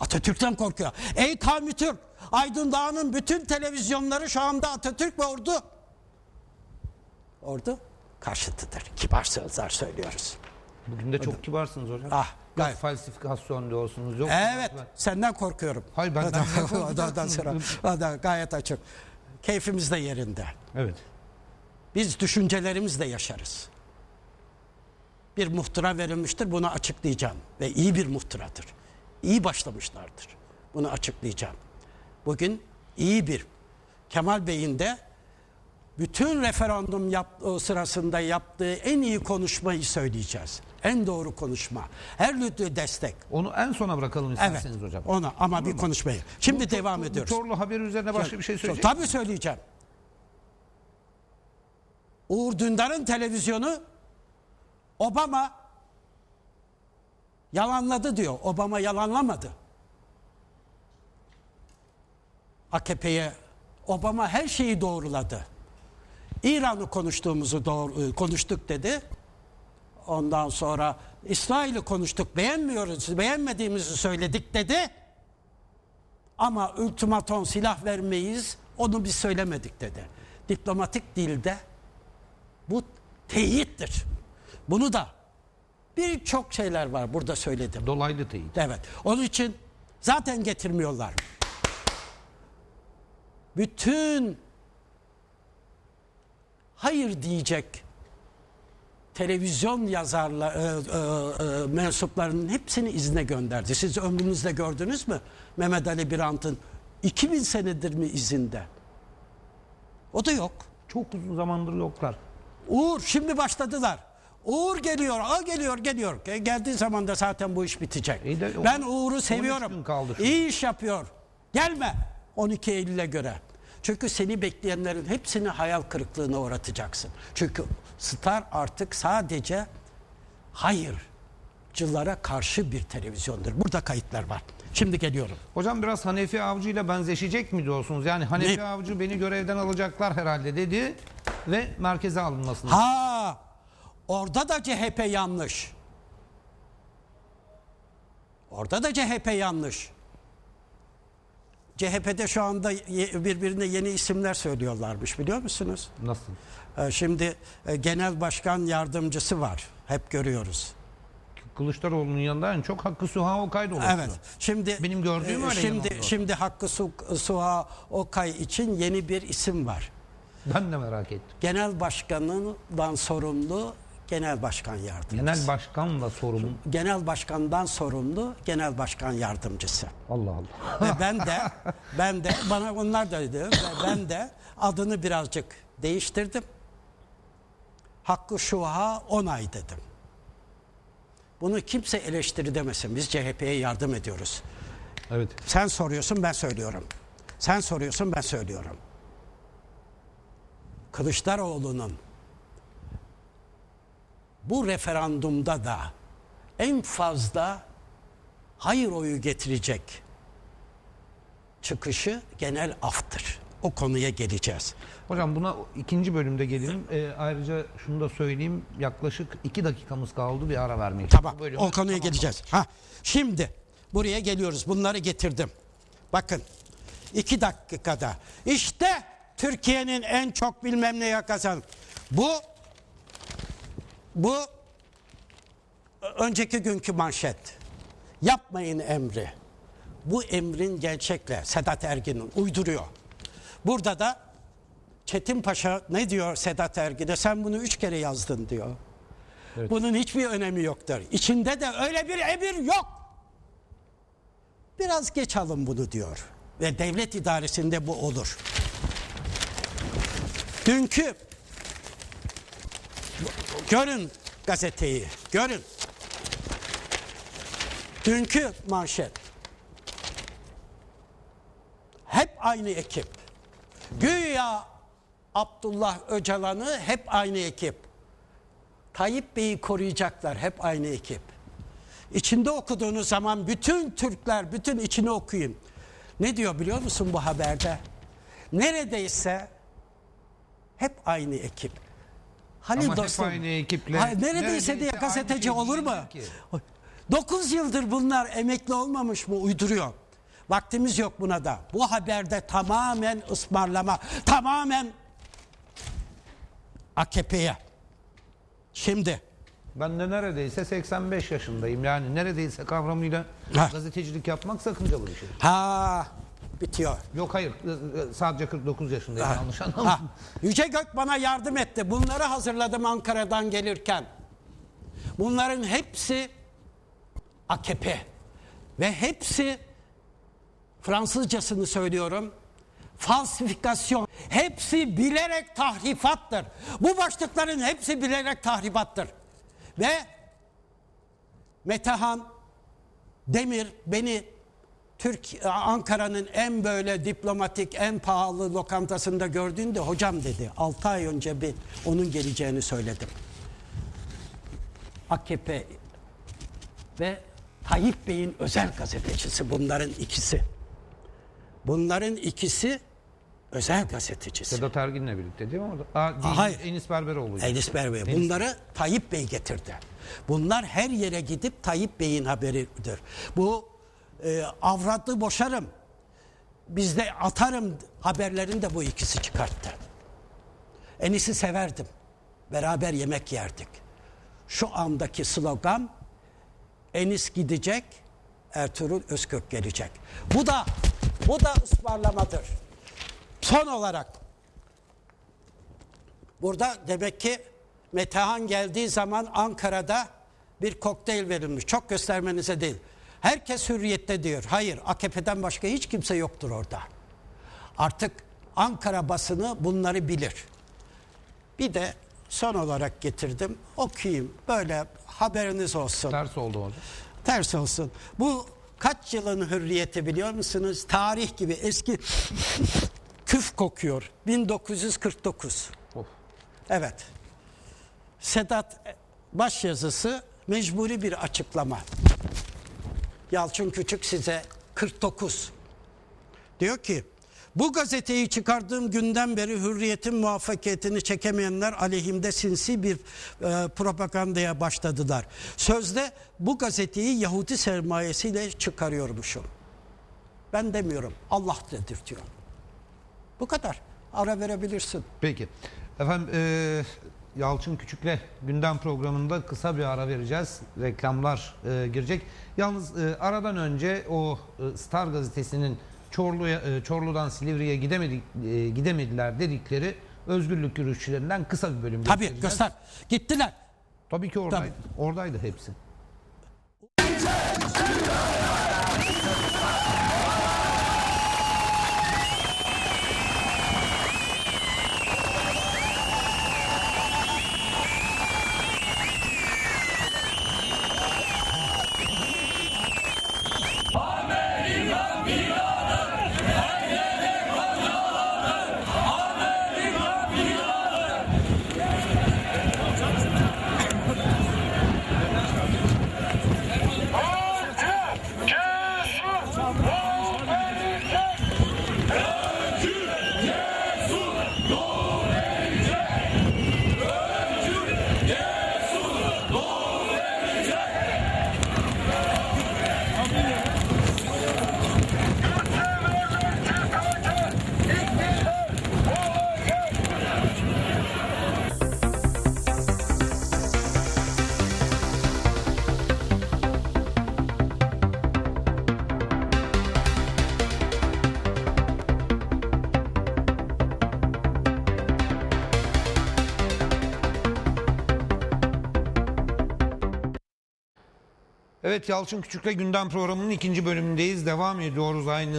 Atatürk'ten korkuyor. Ey kavmi Türk, Aydın Dağı'nın bütün televizyonları şu anda Atatürk ve ordu. Ordu karşıtıdır. Kibar sözler söylüyoruz. Bugün de çok kibarsınız hocam. Ah, Yok gayet. falsifikasyon diyorsunuz. Yok Evet, senden korkuyorum. Hayır, benden Ondan- sonra, ondan gayet açık. Keyfimiz de yerinde. Evet. Biz düşüncelerimizle yaşarız. Bir muhtıra verilmiştir, bunu açıklayacağım. Ve iyi bir muhtıradır. İyi başlamışlardır. Bunu açıklayacağım. Bugün iyi bir Kemal Bey'in de bütün referandum yap, sırasında yaptığı en iyi konuşmayı söyleyeceğiz. En doğru konuşma. Her türlü destek. Onu en sona bırakalım Evet. isterseniz hocam. Ona ama bir konuşmayı. Şimdi devam Bu ediyoruz. Çorlu haberi üzerine başka bir şey söyleyecek Tabii söyleyeceğim. Uğur Dündar'ın televizyonu Obama yalanladı diyor. Obama yalanlamadı. AKP'ye Obama her şeyi doğruladı. İran'ı konuştuğumuzu doğru, konuştuk dedi. Ondan sonra İsrail'i konuştuk beğenmiyoruz, beğenmediğimizi söyledik dedi. Ama ultimaton silah vermeyiz onu biz söylemedik dedi. Diplomatik dilde bu teyittir. Bunu da birçok şeyler var burada söyledim. Dolaylı teyit. Evet. Onun için zaten getirmiyorlar. Bütün hayır diyecek televizyon yazarla e, e, e, mensuplarının hepsini izne gönderdi. Siz ömrünüzde gördünüz mü Mehmet Ali Birant'ın 2000 senedir mi izinde? O da yok. Çok uzun zamandır yoklar. Uğur şimdi başladılar. Uğur geliyor, o geliyor, geliyor. E, Geldiği zaman da zaten bu iş bitecek. İyi de ben Uğur'u 13 seviyorum. İyi iş yapıyor. Gelme 12 Eylül'e göre. Çünkü seni bekleyenlerin hepsini hayal kırıklığına uğratacaksın. Çünkü Star artık sadece hayırcılara karşı bir televizyondur. Burada kayıtlar var. Şimdi geliyorum. Hocam biraz Hanefi Avcı ile benzeşecek mi diyorsunuz? Yani Hanefi Ne? Avcı beni görevden alacaklar herhalde dedi ve merkeze alınmasını. Ha, orada da CHP yanlış. Orada da CHP yanlış. CHP'de şu anda birbirine yeni isimler söylüyorlarmış biliyor musunuz? Nasıl? Ee, Şimdi e, genel başkan yardımcısı var. Hep görüyoruz. Kılıçdaroğlu'nun yanında en çok Hakkı Suha Okay dolaşıyor. Evet. Şimdi Benim gördüğüm öyle Şimdi yanılıyor. şimdi Hakkı Su, Suha Okay için yeni bir isim var. Ben de merak ettim. Genel başkanından sorumlu genel başkan yardımcısı. Genel başkanla sorumlu. genel başkandan sorumlu genel başkan yardımcısı. Allah Allah. Ve ben de ben de bana onlar da dedi ve ben de adını birazcık değiştirdim. Hakkı Şuha Onay dedim. Bunu kimse eleştiri demesin. Biz CHP'ye yardım ediyoruz. Evet. Sen soruyorsun ben söylüyorum. Sen soruyorsun ben söylüyorum. Kılıçdaroğlu'nun bu referandumda da en fazla hayır oyu getirecek çıkışı genel aftır. O konuya geleceğiz. Hocam buna ikinci bölümde gelelim. Ee, ayrıca şunu da söyleyeyim. Yaklaşık iki dakikamız kaldı bir ara vermeye. Tamam o konuya tamamlamak geleceğiz. Ha, şimdi buraya geliyoruz. Bunları getirdim. Bakın iki dakikada. İşte Türkiye'nin en çok bilmem neye kazan. Bu bu önceki günkü manşet. Yapmayın emri. Bu emrin gerçekle Sedat Ergin'in uyduruyor. Burada da Çetin Paşa ne diyor Sedat Ergin'e? Sen bunu üç kere yazdın diyor. Bunun hiçbir önemi yoktur. İçinde de öyle bir emir yok. Biraz geç alın bunu diyor. Ve devlet idaresinde bu olur. Dünkü görün gazeteyi, görün. Dünkü manşet. Hep aynı ekip. Güya Abdullah Öcalan'ı hep aynı ekip. Tayyip Bey'i koruyacaklar hep aynı ekip. İçinde okuduğunuz zaman bütün Türkler, bütün içini okuyun. Ne diyor biliyor musun bu haberde? Neredeyse hep aynı ekip. Halil Ama dostum. aynı ekiple Hayır, neredeyse neredeyse diye aynı gazeteci şey olur mu? ki. 9 yıldır bunlar emekli olmamış mı uyduruyor. Vaktimiz yok buna da. Bu haberde tamamen ısmarlama, tamamen AKP'ye. Şimdi Ben de neredeyse 85 yaşındayım. Yani neredeyse kavramıyla Ha. gazetecilik yapmak sakıncalı bir şey. ha bitiyor. Yok hayır ı- ı- sadece 49 yaşındayım yanlış anlama. Ha, Yüce Gök bana yardım etti. Bunları hazırladım Ankara'dan gelirken. Bunların hepsi AKP ve hepsi Fransızcasını söylüyorum. Falsifikasyon. Hepsi bilerek tahrifattır. Bu başlıkların hepsi bilerek tahribattır. Ve Metehan Demir beni Türk Ankara'nın en böyle diplomatik, en pahalı lokantasında gördüğünde hocam dedi. 6 ay önce bir onun geleceğini söyledim. AKP ve Tayyip Bey'in özel gazetecisi bunların ikisi. Bunların ikisi özel gazetecisi. Sedat Ergin'le birlikte değil mi orada? Aa, değil, hayır. Enis Berberoğlu. Enis Berbe. Bunları Tayyip Bey getirdi. Bunlar her yere gidip Tayyip Bey'in haberidir. Bu e, avradı boşarım, bizde atarım haberlerini de bu ikisi çıkarttı. Enis'i severdim. Beraber yemek yerdik. Şu andaki slogan Enis gidecek, Ertuğrul Özkök gelecek. Bu da bu da ısmarlamadır. Son olarak Burada demek ki Metehan geldiği zaman Ankara'da bir kokteyl verilmiş. Çok göstermenize değil. Herkes hürriyette diyor. Hayır AKP'den başka hiç kimse yoktur orada. Artık Ankara basını bunları bilir. Bir de son olarak getirdim. Okuyayım. Böyle haberiniz olsun. Ters oldu orada. Ters olsun. Bu kaç yılın hürriyeti biliyor musunuz? Tarih gibi eski küf kokuyor. 1949. Of. Evet. Sedat başyazısı mecburi bir açıklama. Yalçın Küçük size 49. Diyor ki bu gazeteyi çıkardığım günden beri hürriyetin muvaffakiyetini çekemeyenler aleyhimde sinsi bir e, propagandaya başladılar. Sözde bu gazeteyi Yahudi sermayesiyle çıkarıyormuşum. Ben demiyorum. Allah dedirtiyor. Bu kadar. Ara verebilirsin. Peki. Efendim e, Yalçın Küçük'le gündem programında kısa bir ara vereceğiz. Reklamlar e, girecek. Yalnız e, aradan önce o e, Star gazetesinin Çorlu'ya e, Çorlu'dan Silivri'ye gidemedik e, gidemediler dedikleri özgürlük yürüyüşçülerinden kısa bir bölüm Tabii göster. Gittiler. Tabii ki oradaydı. Oradaydı hepsi. Evet Yalçın Küçük'le gündem programının ikinci bölümündeyiz. Devam ediyoruz aynı